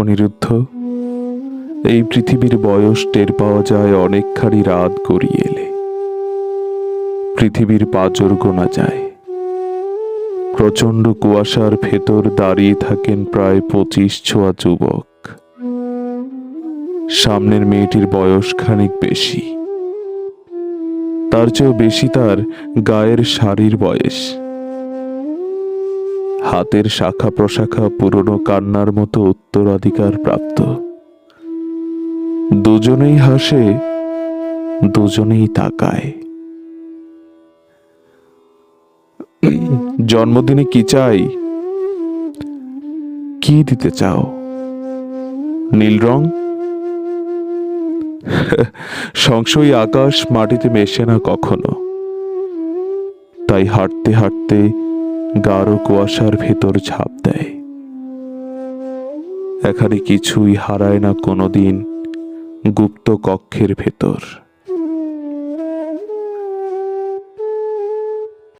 অনিরুদ্ধ, এই পৃথিবীর বয়স টের পাওয়া যায় অনেকখানি রাত গড়িয়ে এলে। পৃথিবীর পাজর গোনা যায়। প্রচণ্ড কুয়াশার ভেতর দাঁড়িয়ে থাকেন প্রায় পঁচিশ ছোয়া যুবক। সামনের মেয়েটির বয়স খানিক বেশি। তার চেয়েও বেশি তার গায়ের শাড়ির বয়স। হাতের শাখা প্রশাখা পুরনো কান্নার মতো উত্তরাধিকার প্রাপ্ত। দুজনেই হাসে, দুজনেই তাকায়। জন্মদিনে কি চাই? কি দিতে চাও? নীল রং? সংশয়ী আকাশ মাটিতে মেশে না কখনো। তাই হাঁটতে হাঁটতে গাঢ় কুয়াশার ভেতর ঝাঁপ দেয়। এখানে কিছুই হারায় না কোনোদিন গুপ্ত কক্ষের ভেতর।